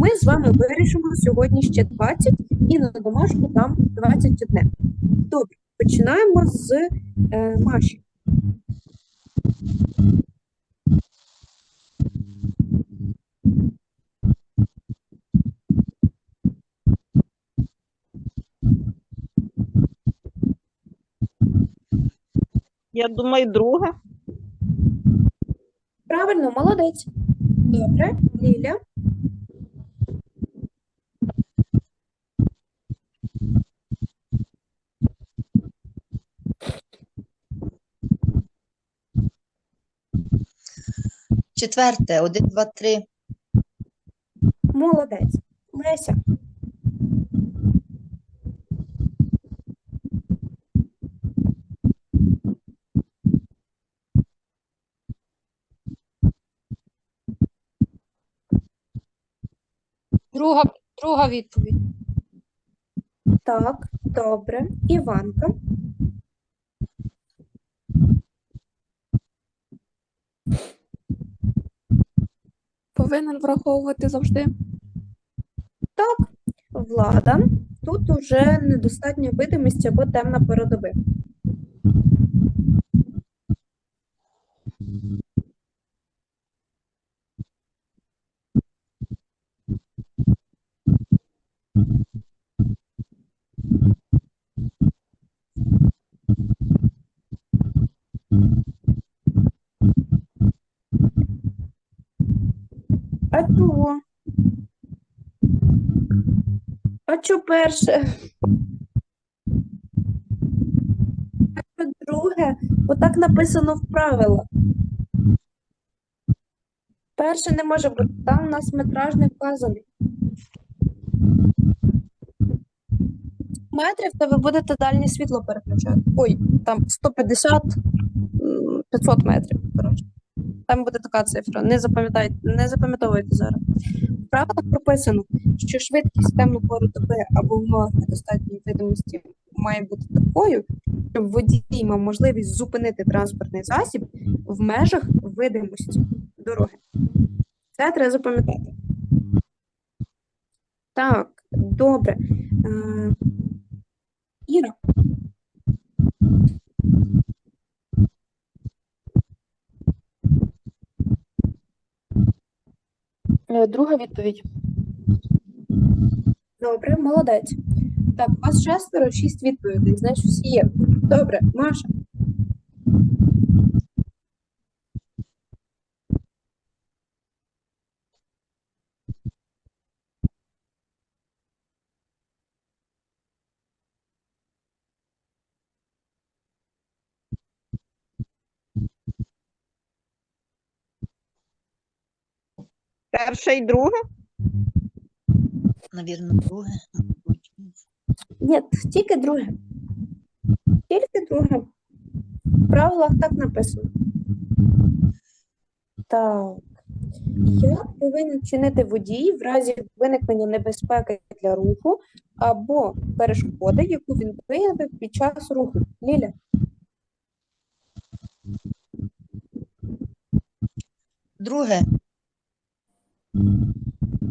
Ми з вами вирішимо сьогодні ще 20 і на домашку дам 21. Добре, починаємо з е, Маші. Я думаю, друге. Правильно, молодець. Добре, Ліля. Четверте, один, два, три. Молодець. Леся. Друга, друга відповідь. Так, добре. Іванка. Повинен враховувати завжди. Так, Влада. Тут уже недостатньо видимості або темна пора А чого? А що перше? А що друге? Так написано в правилах. Перше не може бути, там у нас метраж не вказаний. Метрів, то ви будете дальнє світло переключати. Ой, там 150, 500 метрів. Коротше. Там буде така цифра. Не запам'ятайте, не запам'ятовуйте зараз. В правилах прописано, що швидкість темну пору доби або умовах недостатньої видимості має бути такою, щоб водій мав можливість зупинити транспортний засіб в межах видимості дороги. Це треба запам'ятати. Так, добре. Е, Іра. Друга відповідь. Добре, молодець. Так, у вас шестеро, шість відповідей, значить всі є. Добре, Маша. Перше і друге. Навірно, друге. Ні, тільки друге. Тільки друге. В правилах так написано. Так. Як повинен чинити водій в разі виникнення небезпеки для руху або перешкоди, яку він виявив під час руху? Ліля. Друге,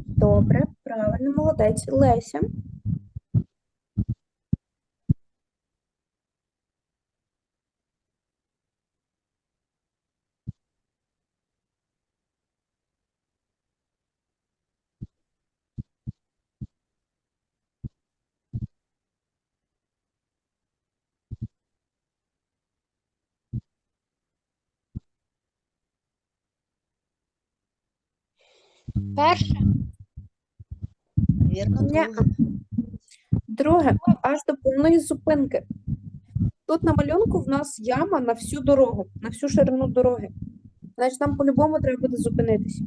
Добре, правильно, молодець. Леся. Перше. навірно, Ня. друге. Друге, аж до повної зупинки. Тут на малюнку в нас яма на всю дорогу, на всю ширину дороги. Значить, нам по-любому треба буде зупинитися.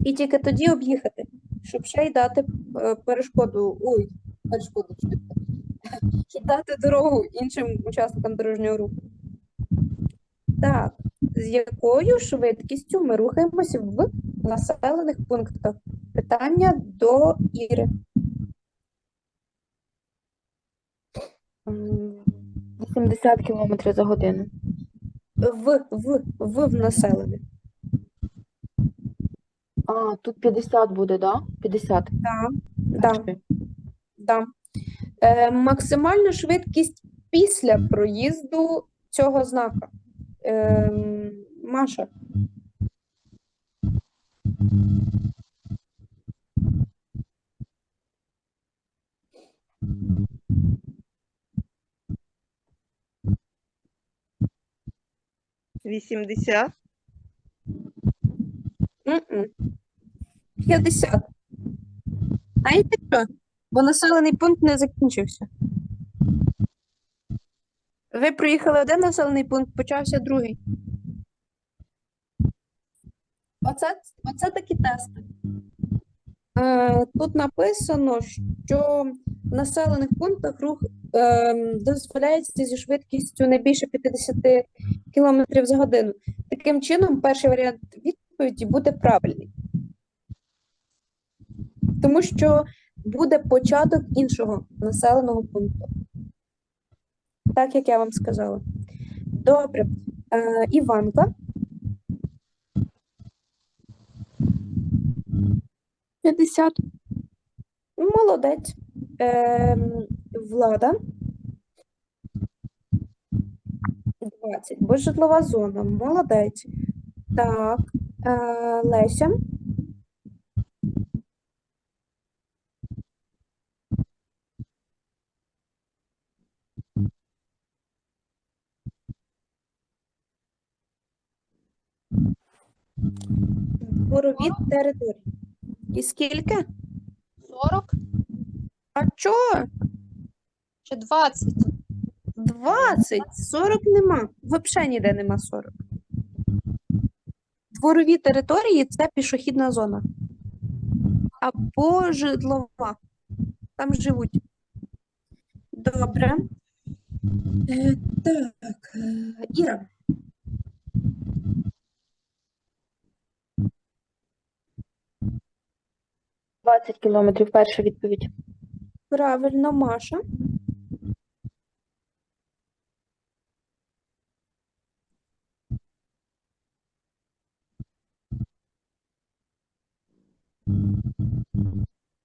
І тільки тоді об'їхати, щоб ще й дати е, перешкоду. Ой, перешкоду, що щоб дати дорогу іншим учасникам дорожнього руху. Так, з якою швидкістю ми рухаємося в населених пунктах? Питання до Іри. М, 80 км за годину. В, в, в, в населених. А, тут 50 буде, да? 50. Да, да, да. Е, максимальна швидкість після проїзду цього знака. Е, Маша, Вісімдесят. 50. Знаєте що? Бо населений пункт не закінчився. Ви проїхали один населений пункт, почався другий. Оце, оце такі тести. Е, тут написано, що в населених пунктах рух е, дозволяється зі швидкістю не більше 50 км за годину. Таким чином, перший варіант відповіді буде правильний. Тому що буде початок іншого населеного пункту. Так, як я вам сказала. Добре. Е, Іванка. 50. Молодець. Ем, Влада. 20. Бо житлова зона. Молодець. Так. Е, Леся. Дворові території. І скільки? 40 А чого? чи 20? 20, 40 нема. Взагалі ніде нема 40. Дворові території це пішохідна зона. Або житлова. Там живуть. Добре. Е, так, е, Іра. – 20 кілометрів. Перша відповідь. Правильно, Маша.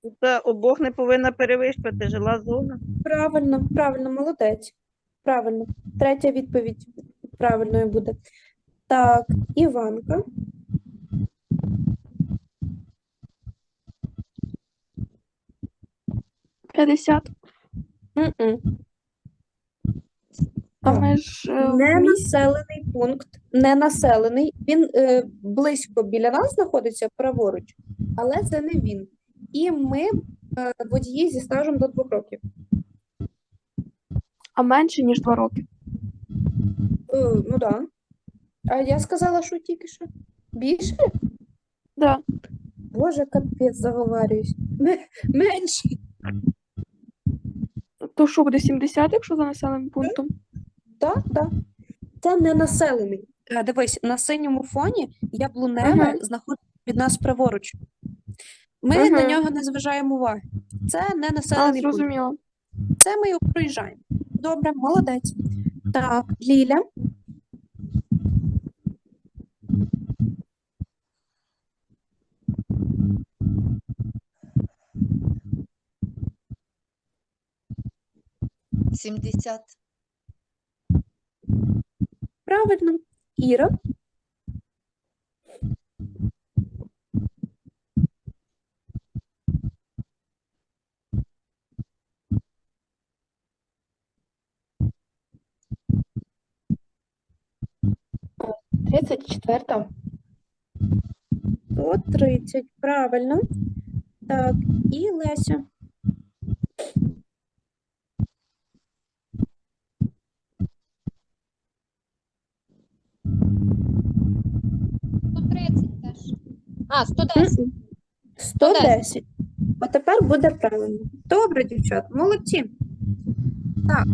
Тут е, обох не повинна перевищувати жила зона. Правильно, правильно, молодець. Правильно. Третя відповідь правильною буде. Так, Іванка. – 50. М-м. А ми ж е, в Не місті. населений пункт, не населений. Він е, близько біля нас знаходиться праворуч, але це не він. І ми е, водії зі стажем до двох років. А менше, ніж 2 роки. Е, ну да. А я сказала, що тільки що. Більше? Да. Боже, капець, заговарююсь. Ме- Менше. То що буде 70, якщо за населеним пунктом? Так, так. Це не населений. Е, Дивись, на синьому фоні яблуневе Ага. знаходиться від нас праворуч. Ми на нього не зважаємо уваги. Це не А, населений пункт. зрозуміло. Це ми його проїжджаємо. Добре, молодець. Так, Ліля. – 70. Правильно. Іра. – 34. По 30. Правильно. Так, і Леся. А, 110. Мгм. 110. А тепер буде правильно. Добре, дівчат, молодці. Так,